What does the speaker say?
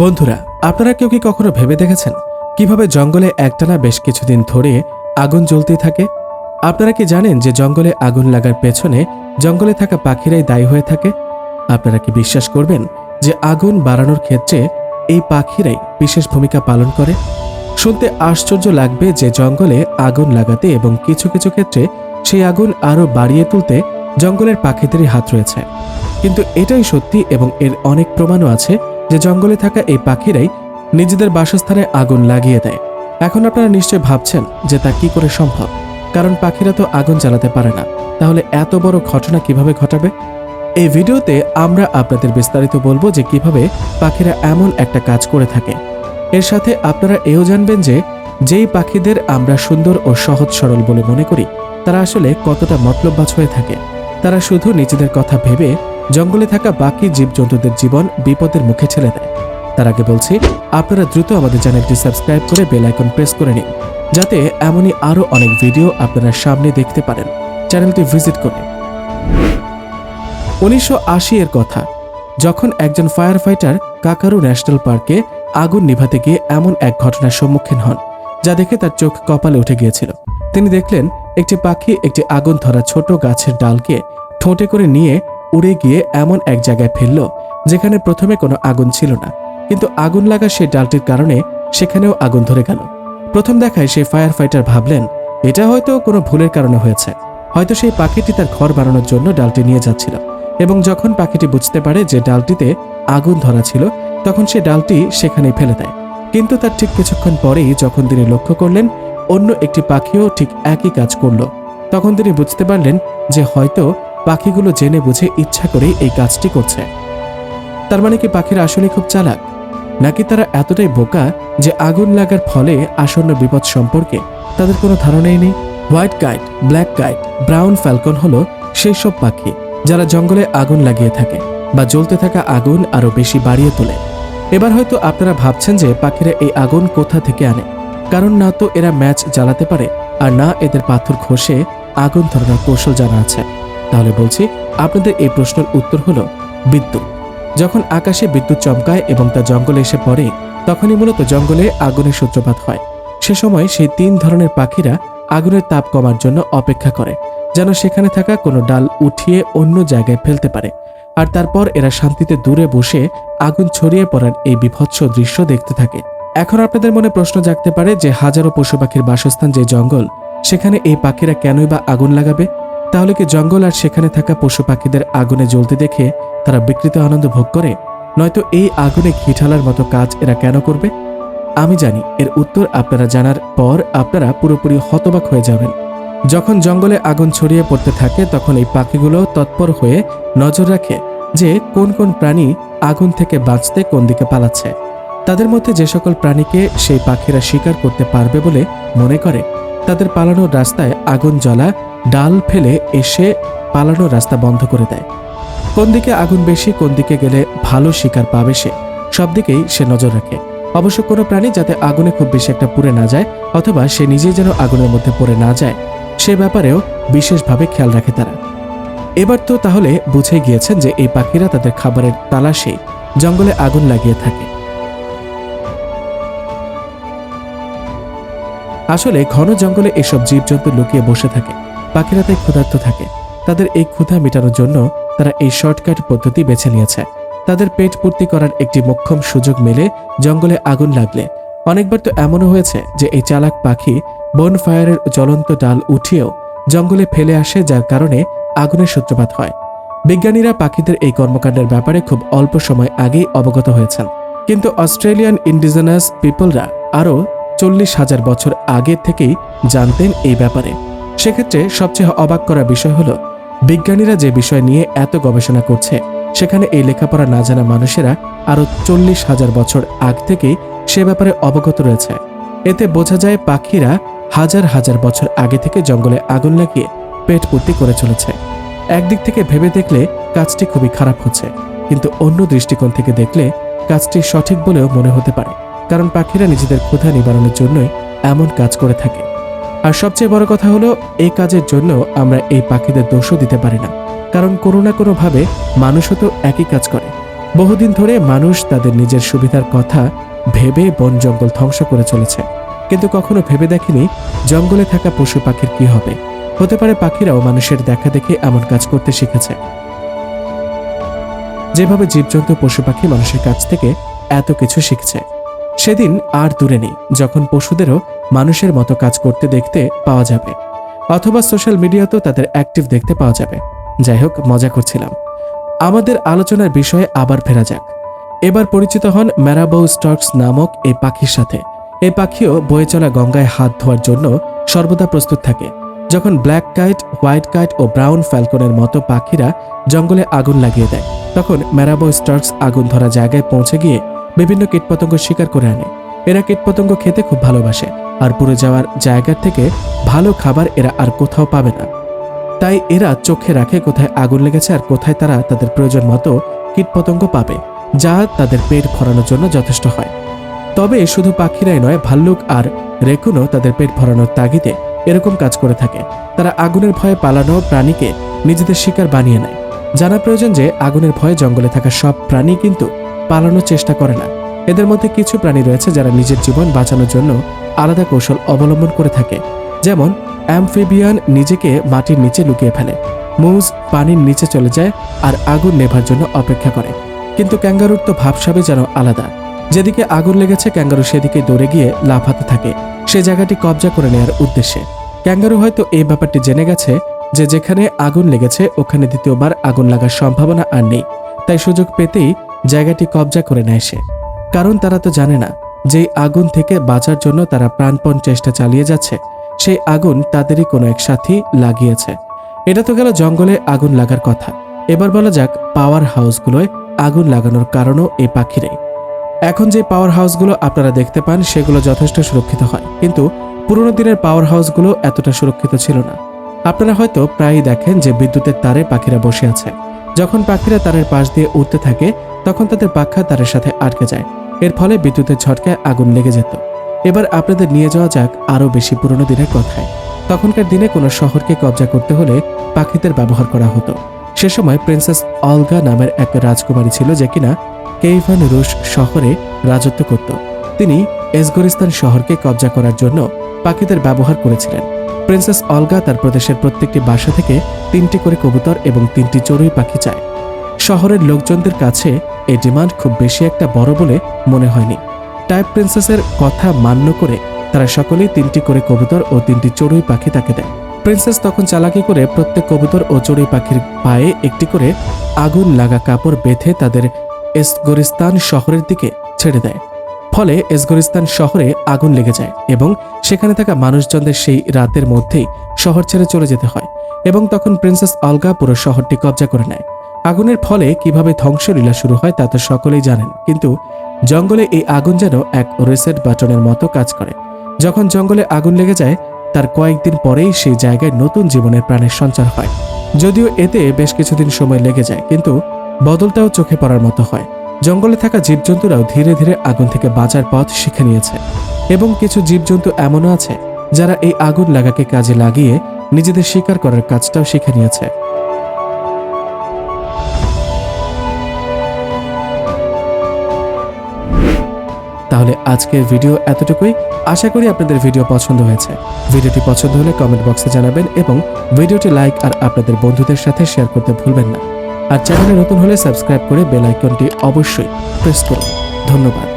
বন্ধুরা, আপনারা কেউ কি কখনো ভেবে দেখেছেন কীভাবে জঙ্গলে একটানা বেশ কিছুদিন ধরে আগুন জ্বলতে থাকে? আপনারা কি জানেন যে জঙ্গলে আগুন লাগার পেছনে জঙ্গলে থাকা পাখিরাই দায়ী হয়ে থাকে? আপনারা কি বিশ্বাস করবেন যে আগুন বাড়ানোর ক্ষেত্রে এই পাখিরাই বিশেষ ভূমিকা পালন করে? শুনতে আশ্চর্য লাগবে যে জঙ্গলে আগুন লাগাতে এবং কিছু কিছু ক্ষেত্রে সেই আগুন আরও বাড়িয়ে তুলতে জঙ্গলের পাখিদেরই হাত রয়েছে। কিন্তু এটাই সত্যি এবং এর অনেক প্রমাণও আছে যে জঙ্গলে থাকা এই পাখিরাই নিজেদের বাসস্থানে আগুন লাগিয়ে দেয়। এখন আপনারা নিশ্চয় ভাবছেন যে তা কি করে সম্ভব? কারণ পাখিরা তো আগুন জ্বালাতে পারে না। তাহলে এত বড় ঘটনা কীভাবে ঘটাবে? এই ভিডিওতে আমরা আপনাদের বিস্তারিত বলব যে কীভাবে পাখিরা এমন একটা কাজ করে থাকে। এর সাথে আপনারা এও জানবেন যে যেই পাখিদের আমরা সুন্দর ও সহজ সরল বলে মনে করি, তারা আসলে কতটা মতলববাজ হয়ে থাকে। তারা শুধু নিজেদের কথা ভেবে জঙ্গলে থাকা বাকি জীবজন্তুদের জীবন বিপদের মুখে ঠেলে দেয়। তার আগে বলছি, আপনারা দ্রুত আমাদের চ্যানেলটি সাবস্ক্রাইব করে বেল আইকন প্রেস করে নিন, যাতে এমনই আরও অনেক ভিডিও আপনারা সামনে দেখতে পারেন। চ্যানেলটি ভিজিট করে উনিশশো এর কথা, যখন একজন ফায়ার ফাইটার কাকারু ন্যাশনাল পার্কে আগুন নিভাতে গিয়ে এমন এক ঘটনার সম্মুখীন হন, যা দেখে তার চোখ কপালে উঠে গিয়েছিল। তিনি দেখলেন, একটি পাখি একটি আগুন ধরা ছোট গাছের ডালকে ঠোঁটে করে নিয়ে উড়ে গিয়ে এমন এক জায়গায় ফেলল যেখানে প্রথমে কোনো আগুন ছিল না। কিন্তু আগুন লাগা সেই ডালটির কারণে সেখানেও আগুন ধরে গেল। প্রথম দেখায় সেই ফায়ার ফাইটার ভাবলেন, এটা হয়তো কোনো ভুলের কারণে হয়েছে। হয়তো সেই পাখিটি তার ঘর বানানোর জন্য ডালটি নিয়ে যাচ্ছিল। এবং যখন পাখিটি বুঝতে পারে যে ডালটিতে আগুন ধরা ছিল, তখন সে ডালটি সেখানেই ফেলে দেয়। কিন্তু তার ঠিক কিছুক্ষণ পরেই যখন তিনি লক্ষ্য করলেন, অন্য একটি পাখিও ঠিক একই কাজ করল। তখন তিনি বুঝতে পারলেন যে হয়তো পাখিগুলো জেনে বুঝে ইচ্ছা করেই এই কাজটি করছে। তার মানে কি পাখিরা আসলে খুব চালাক? নাকি তারা এতটাই বোকা যে আগুন লাগার ফলে আসন্ন বিপদ সম্পর্কে তাদের কোনো ধারণাই নেই? White kite, black kite, brown falcon হলো সেই সব পাখি যারা জঙ্গলে আগুন লাগিয়ে থাকে বা জ্বলতে থাকা আগুন আরও বেশি বাড়িয়ে তোলে। এবার হয়তো আপনারা ভাবছেন যে পাখিরা এই আগুন কোথা থেকে আনে? কারণ না তো এরা ম্যাচ জ্বালাতে পারে আর না এদের পাথর ঘষে আগুন ধরানোর কৌশল জানা আছে। তাহলে বলছি, আপনাদের এই প্রশ্নের উত্তর হলো বিদ্যুৎ। যখন আকাশে বিদ্যুৎ চমকায় এবং তা জঙ্গলে এসে পড়ে, তখনই মূলত জঙ্গলে আগুনের সূত্রপাত হয়। সে সময় সেই তিন ধরনের পাখিরা আগুনের তাপ কমার জন্য অপেক্ষা করে, যেন সেখানে থাকা কোনো ডাল উঠিয়ে অন্য জায়গায় ফেলতে পারে। আর তারপর এরা শান্তিতে দূরে বসে আগুন ছড়িয়ে পড়ার এই বিভৎস দৃশ্য দেখতে থাকে। এখন আপনাদের মনে প্রশ্ন জাগতে পারে যে হাজারো পশু পাখির বাসস্থান যে জঙ্গল, সেখানে এই পাখিরা কেনই বা আগুন লাগাবে? তাহলে কি জঙ্গল আর সেখানে থাকা পশু পাখিদের আগুনে জ্বলতে দেখে তারা বিকৃত আনন্দ ভোগ করে? নয়তো এই আগুনে ঘি ঢালার মতো কাজ এরা কেন করবে? আমি জানি, এর উত্তর আপনারা জানার পর আপনারা পুরোপুরি হতবাক হয়ে যাবেন। যখন জঙ্গলে আগুন ছড়িয়ে পড়তে থাকে, তখন এই পাখিগুলো তৎপর হয়ে নজর রাখে যে কোন কোন প্রাণী আগুন থেকে বাঁচতে কোন দিকে পালাচ্ছে। তাদের মধ্যে যে সকল প্রাণীকে সেই পাখিরা শিকার করতে পারবে বলে মনে করে তাদের পালানোর রাস্তায় আগুন জ্বলা, ডাল ফেলে এসে পালানোর রাস্তা বন্ধ করে দেয়। কোন দিকে আগুন বেশি, কোন দিকে গেলে ভালো শিকার পাবে সে, সব দিকেই সে নজর রাখে। অবশ্য কোনো প্রাণী যাতে আগুনে খুব বেশি একটা পুড়ে না যায়, অথবা সে নিজেই যেন আগুনের মধ্যে পড়ে না যায়, সে ব্যাপারেও বিশেষভাবে খেয়াল রাখে তারা। এবার তো তাহলে বুঝে গিয়েছেন যে এই পাখিরা তাদের খাবারের তালাশে, জঙ্গলে আগুন লাগিয়ে থাকে। আসলে ঘন জঙ্গলে এসব জীবজন্তু লুকিয়ে বসে থাকে পাখিরা তাই ক্ষুধার্ত থাকে। তাদের এই ক্ষুধা মেটানোর জন্য তারা এই শর্টকাট পদ্ধতি বেছে নিয়েছে। তাদের পেট পূর্তি করার একটি মোক্ষম সুযোগ মেলে জঙ্গলে আগুন লাগলে। অনেকবার তো এমনও হয়েছে যে এই চালাক পাখি বন ফায়ারের জ্বলন্ত ডাল উঠিয়েও জঙ্গলে ফেলে আসে, যার কারণে আগুনের সূত্রপাত হয়। বিজ্ঞানীরা পাখিদের এই কর্মকাণ্ডের ব্যাপারে খুব অল্প সময় আগেই অবগত হয়েছেন। কিন্তু অস্ট্রেলিয়ান ইন্ডিজেনাস পিপলরা আরও চল্লিশ হাজার বছর আগে থেকেই জানতেন এই ব্যাপারে। সেক্ষেত্রে সবচেয়ে অবাক করা বিষয় হলো, বিজ্ঞানীরা যে বিষয় নিয়ে এত গবেষণা করছে, সেখানে এই লেখাপড়া না জানা মানুষেরা আরও চল্লিশ হাজার বছর আগ থেকেই সে ব্যাপারে অবগত রয়েছে। এতে বোঝা যায় পাখিরা হাজার হাজার বছর আগে থেকে জঙ্গলে আগুন লাগিয়ে পেট পূর্তি করে চলেছে। একদিক থেকে ভেবে দেখলে কাজটি খুবই খারাপ হচ্ছে, কিন্তু অন্য দৃষ্টিকোণ থেকে দেখলে কাজটি সঠিক বলেও মনে হতে পারে। কারণ পাখিরা নিজেদের ক্ষুধা নিবারণের জন্যই এমন কাজ করে থাকে। আর সবচেয়ে বড় কথা হলো, এই কাজের জন্য আমরা এই পাখিদের দোষও দিতে পারি না। কারণ কোনো না কোনোভাবে মানুষও তো একই কাজ করে। বহুদিন ধরে মানুষ তাদের নিজের সুবিধার কথা ভেবে বন জঙ্গল ধ্বংস করে চলেছে। কিন্তু কখনো ভেবে দেখেনি জঙ্গলে থাকা পশু পাখির কি হবে। হতে পারে পাখিরাও মানুষের দেখা দেখে এমন কাজ করতে শিখেছে। যেভাবে জীবজন্তু পশু পাখি মানুষের কাছ থেকে এত কিছু শিখছে। সেদিন আর দূরে নেই, যখন পশুদেরও মানুষের মতো কাজ করতে দেখতে পাওয়া যাবে। অথবা সোশ্যাল মিডিয়াতেও তাদের অ্যাক্টিভ দেখতে পাওয়া যাবে। যাই হোক, মজা করছিলাম। আমাদের আলোচনার বিষয়ে আবার ফেরা যাক। এবার পরিচিত হন ম্যারাবৌ স্টক্স নামক এই পাখির সাথে। এই পাখিও বয়ে চলা গঙ্গায় হাত ধোয়ার জন্য সর্বদা প্রস্তুত থাকে। যখন ব্ল্যাক কাইট, হোয়াইট কাইট ও ব্রাউন ফ্যালকনের মতো পাখিরা জঙ্গলে আগুন লাগিয়ে দেয়, তখন ম্যারাবো স্টার্কস আগুন ধরা জায়গায় পৌঁছে গিয়ে বিভিন্ন কীটপতঙ্গ শিকার করে আনে। এরা কীটপতঙ্গ খেতে খুব ভালোবাসে আর পুড়ে যাওয়ার জায়গার থেকে ভালো খাবার এরা আর কোথাও পাবে না। তাই এরা চোখে রাখে কোথায় আগুন লেগেছে আর কোথায় তারা তাদের প্রয়োজন মতো কীটপতঙ্গ পাবে, যা তাদের পেট ভরানোর জন্য যথেষ্ট হয়। তবে শুধু পাখিরাই নয়, ভাল্লুক আর রেকুনও তাদের পেট ভরানোর তাগিদে এরকম কাজ করে থাকে। তারা আগুনের ভয়ে পালানো প্রাণীকে নিজেদের শিকার বানিয়ে নেয়। জানা প্রয়োজন যে, আগুনের ভয়ে জঙ্গলে থাকা সব প্রাণী কিন্তু পালানোর চেষ্টা করে না। এদের মধ্যে কিছু প্রাণী রয়েছে যারা নিজের জীবন বাঁচানোর জন্য আলাদা কৌশল অবলম্বন করে থাকে। যেমন, অ্যামফিবিয়ান নিজেকে মাটির নিচে লুকিয়ে ফেলে, মুজ পানির নিচে চলে যায় আর আগুন নেভার জন্য অপেক্ষা করে। কিন্তু ক্যাঙ্গারুর তো ভাবসাবে যেন আলাদা। যেদিকে আগুন লেগেছে, ক্যাঙ্গারু সেদিকে দৌড়ে গিয়ে লাফাতে থাকে। সে জায়গাটি কবজা করে নেয়ার উদ্দেশ্যে। ক্যাঙ্গারু হয়তো এই ব্যাপারটি জেনে গেছে যে যেখানে আগুন লেগেছে, ওখানে দ্বিতীয়বার আগুন লাগার সম্ভাবনা আর নেই। তাই সুযোগ পেতেই জায়গাটি কবজা করে নেয় সে। কারণ তারা তো জানে না যে আগুন থেকে বাঁচার জন্য তারা প্রাণপণ চেষ্টা চালিয়ে যাচ্ছে। সেই আগুন তাদেরই কোনো এক সাথী লাগিয়েছে। এটা তো গেল জঙ্গলে আগুন লাগার কথা। এবার বলা যাক পাওয়ার হাউসগুলোয় আগুন লাগানোর কারণও এই পাখিরাই। এখন যে পাওয়ার হাউসগুলো আপনারা দেখতে পান, সেগুলো যথেষ্ট সুরক্ষিত হয়। কিন্তু পুরোনো দিনের পাওয়ার হাউসগুলো এতটা সুরক্ষিত ছিল না। আপনারা হয়তো প্রায়ই দেখেন যে বিদ্যুতের তারে পাখিরা বসে আছে। যখন পাখিরা তারের পাশ দিয়ে উঠতে থাকে, তখন তাদের পাখা তারের সাথে আটকে যায়। এর ফলে বিদ্যুতের ঝটকায় আগুন লেগে যেত। এবার আপনাদের নিয়ে যাওয়া যাক আরও বেশি পুরনো দিনের কথায়। তখনকার দিনে কোনো শহরকে কবজা করতে হলে পাখিদের ব্যবহার করা হতো। সে সময় প্রিন্সেস অলগা নামের এক রাজকুমারী ছিল যে কিনা কেইভান রুশ শহরে রাজত্ব করত। তিনি এসগরিস্তান শহরকে কবজা করার জন্য পাখিদের ব্যবহার করেছিলেন। প্রিন্সেস অলগা তার প্রদেশের প্রত্যেকটি বাসা থেকে তিনটি করে কবুতর এবং তিনটি চড়ুই পাখি চায়। শহরের লোকজনদের কাছে এই ডিমান্ড খুব বেশি একটা বড় বলে মনে হয়নি। টাইপ প্রিন্সেসের কথা মান্য করে তারা সকলেই তিনটি করে কবুতর ও তিনটি চড়ুই পাখি তাকে দেয়। প্রিন্সেস তখন চালাকি করে প্রত্যেক কবুতর ও চড়ুই পাখির পায়ে একটি করে আগুন লাগা কাপড় বেঁধে তাদের এসগরিস্তান শহরের দিকে ছেড়ে দেয়। ফলে এসগরিস্তান শহরে আগুন লেগে যায় এবং সেখানে থাকা মানুষজনদের সেই রাতের মধ্যেই শহর ছেড়ে চলে যেতে হয় এবং তখন প্রিন্সেস অলগা পুরো শহরটি কবজা করে নেয়। আগুনের ফলে কীভাবে ধ্বংসলীলা শুরু হয় তা তো সকলেই জানেন, কিন্তু জঙ্গলে এই আগুন যেন এক রেসেট বাটনের মতো কাজ করে। যখন জঙ্গলে আগুন লেগে যায়, তার কয়েকদিন পরেই সেই জায়গায় নতুন জীবনের প্রাণের সঞ্চার হয়। যদিও এতে বেশ কিছুদিন সময় লেগে যায়, কিন্তু বদলটাও চোখে পড়ার মতো হয়। জঙ্গলে থাকা জীবজন্তুরাও ধীরে ধীরে আগুন থেকে বাঁচার পথ শিখে নিয়েছে। এবং কিছু জীবজন্তু এমনও আছে, যারা এই আগুন লাগাকে কাজে লাগিয়ে নিজেদের শিকার করার কাজটাও শিখে নিয়েছে। তাহলে আজকের ভিডিও এতটুকুই। আশা করি আপনাদের ভিডিও পছন্দ হয়েছে। ভিডিওটি পছন্দ হলে কমেন্ট বক্সে জানাবেন এবং ভিডিওটি লাইক আর আপনাদের বন্ধুদের সাথে শেয়ার করতে ভুলবেন না। আর চ্যানেলে নতুন হলে সাবস্ক্রাইব করে বেল আইকনটি অবশ্যই প্রেস করুন। ধন্যবাদ।